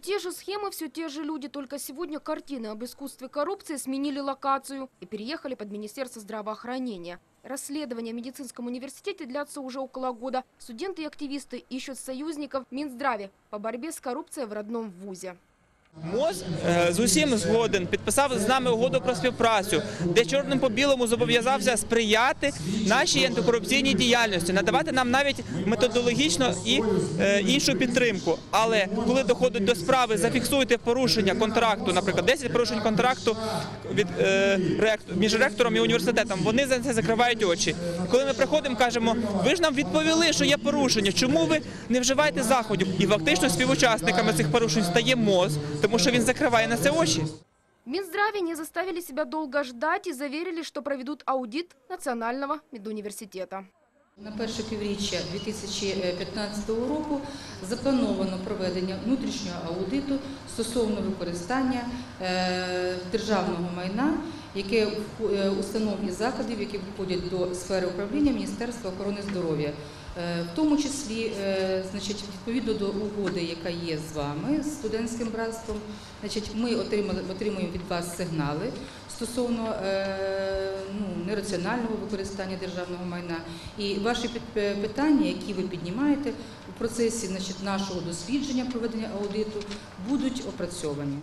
те же схемы, все те же люди, только сегодня картины об искусстве коррупции сменили локацию и переехали под Министерство здравоохранения. Расследования в медицинском университете длятся уже около года. Студенты и активисты ищут союзников в Минздраве по борьбе с коррупцией в родном вузе. МОЗ е, з усім згоден, підписав з нами угоду про співпрацю, де чорним по білому зобов'язався сприяти нашій антикорупційній діяльності, надавати нам навіть методологічно і е, іншу підтримку. Але коли доходить до справи, зафіксуйте порушення контракту, наприклад, 10 порушень контракту від е, між ректором і університетом, вони за це закривають очі. Коли ми приходимо, кажемо, ви ж нам відповіли, що є порушення. Чому ви не вживаєте заходів? І фактично співучасниками цих порушень стає МОЗ, тому що він закриває на це очі. Минздраве не заставили себя долго ждать и заверили, что проведут аудит Национального медуниверситета. На перше півріччя 2015 року заплановано проведення внутрішнього аудиту стосовно використання е, державного майна, яке е, установ і закладів, які входять до сфери управління Міністерства охорони здоров'я. Е, В тому числі, е, значить, відповідно до угоди, яка є з вами, з студентським братством, значить, ми отримали, отримуємо від вас сигнали стосовно е, ну, нераціонального використання державного майна. І ваші пит- питання, які ви піднімаєте у процесі значить, нашого дослідження проведення аудиту, будуть опрацьовані.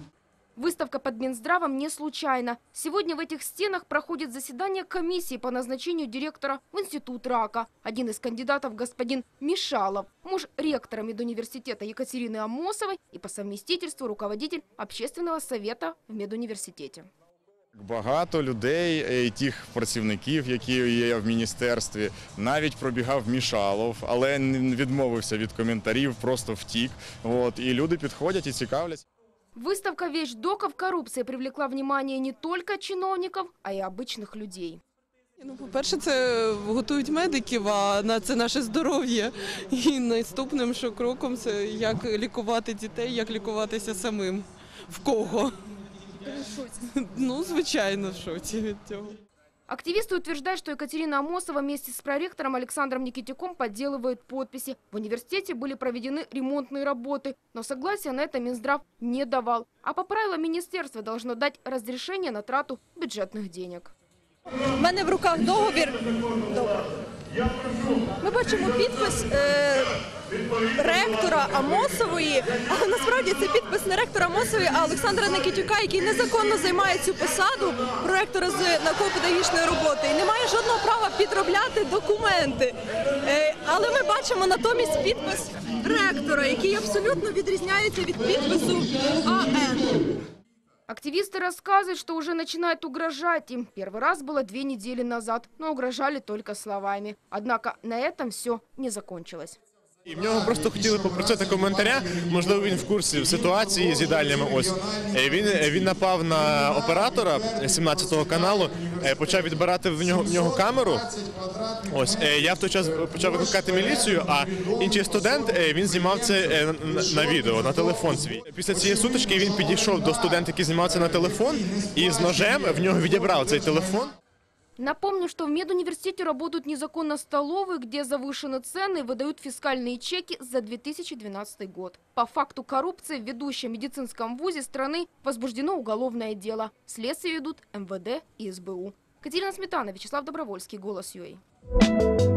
Выставка под Минздравом не случайна. Сегодня в этих стенах проходит заседание комиссии по назначению директора в Институт рака. Один из кандидатов – господин Мишалов, муж ректора медуниверситета Екатерины Амосовой и по совместительству руководитель общественного совета в медуниверситете. Багато людей, е, і тих працівників, які є в міністерстві, навіть пробігав Мішалов, але н- відмовився від коментарів, просто втік. От і люди підходять і цікавляться. Выставка «Вещдоков коррупции» привлекла внимание не только чиновников, а и обычных людей. Ну, по-перше, це готують медиків, а на це наше здоров'я. І наступним що кроком це як лікувати дітей, як лікуватися самим. В кого? Ну, звичайно, в шоці від цього. Активисты утверждают, что Екатерина Амосова вместе с проректором Александром Никитюком подделывают подписи. В университете были проведены ремонтные работы, но согласия на это Минздрав не давал. А по правилам министерство должно дать разрешение на трату бюджетных денег. У мене в руках договір. Добре. Ми бачимо підпис е, ректора Амосової, але насправді це підпис не ректора Амосової, а Олександра Никитюка, який незаконно займає цю посаду проректора з науково-педагогічної роботи і не має жодного права підробляти документи. Е, але ми бачимо натомість підпис ректора, який абсолютно відрізняється від підпису АН. Активисты рассказывают, что уже начинают угрожать им. Первый раз было две недели назад, но угрожали только словами. Однако на этом все не закончилось. І в нього просто хотіли попросити коментаря. Можливо, він в курсі ситуації з їдальнями. Ось Е, він він напав на оператора 17-го каналу, е, почав відбирати в нього в нього камеру. Ось е, я в той час почав викликати міліцію. А інший студент е, він знімав це е, на, відео на телефон свій. Після цієї сутички він підійшов до студента, який знімав це на телефон, і з ножем в нього відібрав цей телефон. Напомню, что в медуниверситете работают незаконно столовые, где завышены цены и выдают фискальные чеки за 2012 год. По факту коррупции в ведущем медицинском вузе страны возбуждено уголовное дело. Следствие ведут МВД и СБУ. Катерина Сметана, Вячеслав Добровольский, Голос ЮА.